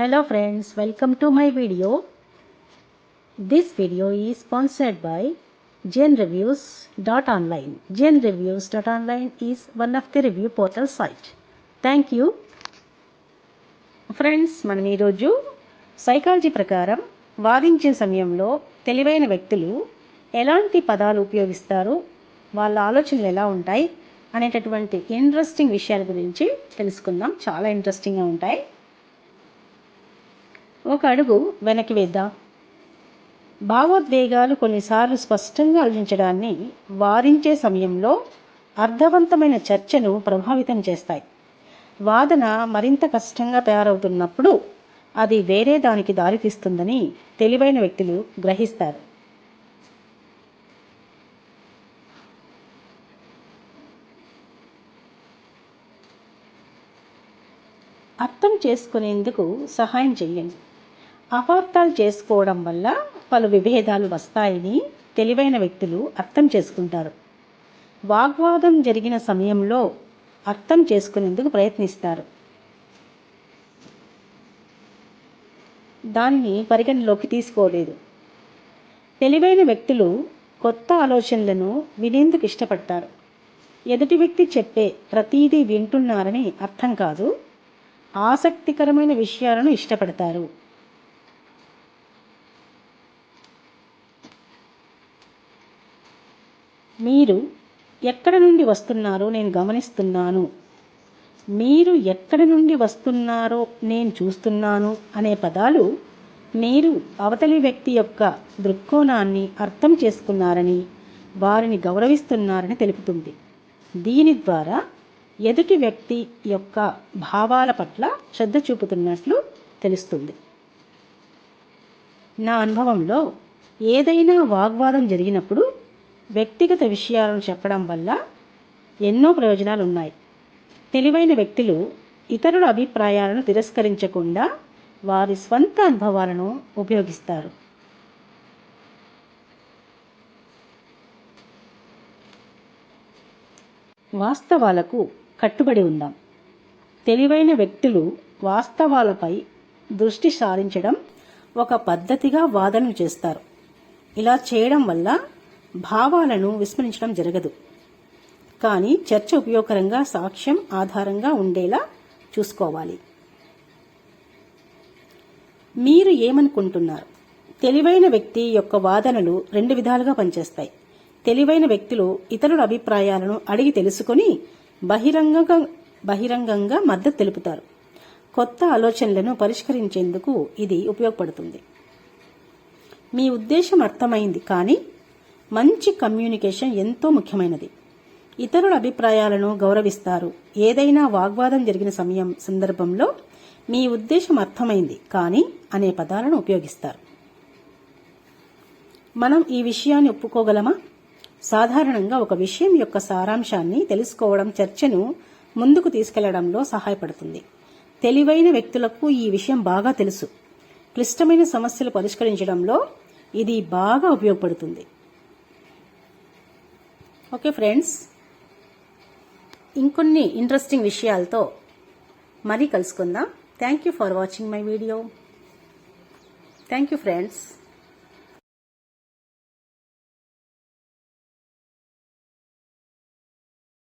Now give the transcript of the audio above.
Hello friends, welcome to my video. This video is sponsored by genreviews.online. Genreviews.online is one of the review portal site. Thank you. Friends మనం ఈరోజు psychology ప్రకారం వాదించే సమయంలో తెలివైన వ్యక్తులు ఎలాంటి పదాలు ఉపయోగిస్తారు వాళ్ళ ఆలోచనలు ఎలా ఉంటాయి అనేటటువంటి ఇంట్రెస్టింగ్ విషయాల గురించి తెలుసుకుందాం చాలా ఇంట్రెస్టింగ్గా ఉంటాయి ఒక అడుగు వెనక్కి వేద్దాం. భావోద్వేగాలు కొన్నిసార్లు స్పష్టంగా ఆలోచించడాన్ని వారించే సమయంలో అర్థవంతమైన చర్చను ప్రభావితం చేస్తాయి. వాదన మరింత కష్టంగా తయారవుతున్నప్పుడు అది వేరే దానికి దారితీస్తుందని తెలివైన వ్యక్తులు గ్రహిస్తారు. అర్థం చేసుకునేందుకు సహాయం చేయండి. అపార్థాలు చేసుకోవడం వల్ల పలు విభేదాలు వస్తాయని తెలివైన వ్యక్తులు అర్థం చేసుకుంటారు. వాగ్వాదం జరిగిన సమయంలో అర్థం చేసుకునేందుకు ప్రయత్నిస్తారు. దాన్ని పరిగణలోకి తీసుకోలేదు. తెలివైన వ్యక్తులు కొత్త ఆలోచనలను వినేందుకు ఇష్టపడతారు. ఎదుటి వ్యక్తి చెప్పే ప్రతీదీ వింటున్నారని అర్థం కాదు ఆసక్తికరమైన విషయాలను ఇష్టపడతారు. మీరు ఎక్కడ నుండి వస్తున్నారో నేను గమనిస్తున్నాను. మీరు ఎక్కడ నుండి వస్తున్నారో నేను చూస్తున్నాను అనే పదాలు మీరు అవతలి వ్యక్తి యొక్క దృక్కోణాన్ని అర్థం చేసుకున్నారని వారిని గౌరవిస్తున్నారని తెలుపుతుంది. దీని ద్వారా ఎదుటి వ్యక్తి యొక్క భావాల పట్ల శ్రద్ధ చూపుతున్నట్లు తెలుస్తుంది. నా అనుభవంలో ఏదైనా వాగ్వాదం జరిగినప్పుడు వ్యక్తిగత విషయాలను చెప్పడం వల్ల ఎన్నో ప్రయోజనాలు ఉన్నాయి తెలివైన వ్యక్తులు ఇతరుల అభిప్రాయాలను తిరస్కరించకుండా వారి స్వంత అనుభవాలను ఉపయోగిస్తారు. వాస్తవాలకు కట్టుబడి ఉందాం. తెలివైన వ్యక్తులు వాస్తవాలపై దృష్టి సారించడం ఒక పద్ధతిగా వాదనలు చేస్తారు. ఇలా చేయడం వల్ల భావాలను విస్మరించడం జరగదు. కానీ చర్చ ఉపయోగకరంగా సాక్ష్యం ఆధారంగా ఉండేలా చూసుకోవాలి. మీరు ఏమనుకుంటున్నారు? తెలివైన వ్యక్తి యొక్క వాదనలు రెండు విధాలుగా పనిచేస్తాయి. తెలివైన వ్యక్తులు ఇతరుల అభిప్రాయాలను అడిగి తెలుసుకుని బహిరంగంగా బహిరంగంగా మద్దతు తెలుపుతారు. కొత్త ఆలోచనలను పరిష్కరించేందుకు ఇది ఉపయోగపడుతుంది. మీ ఉద్దేశం అర్థమైంది కానీ మంచి కమ్యూనికేషన్ ఎంతో ముఖ్యమైనది. ఇతరుల అభిప్రాయాలను గౌరవిస్తారు. ఏదైనా వాగ్వాదం జరిగిన సమయం సందర్భంలో మీ ఉద్దేశం అర్థమైంది కానీ అనే పదాలను ఉపయోగిస్తారు. మనం ఈ విషయాన్ని ఒప్పుకోగలమా? సాధారణంగా ఒక విషయం యొక్క సారాంశాన్ని తెలుసుకోవడం చర్చను ముందుకు తీసుకెళ్ళడంలో సహాయపడుతుంది. తెలివైన వ్యక్తులకు ఈ విషయం బాగా తెలుసు. క్లిష్టమైన సమస్యలు పరిష్కరించడంలో ఇది బాగా ఉపయోగపడుతుంది. Okay friends. ఇంకొన్ని ఇంట్రెస్టింగ్ విషయాలతో మరీ కలుసుకుందాం. Thank you for watching my video thank you friends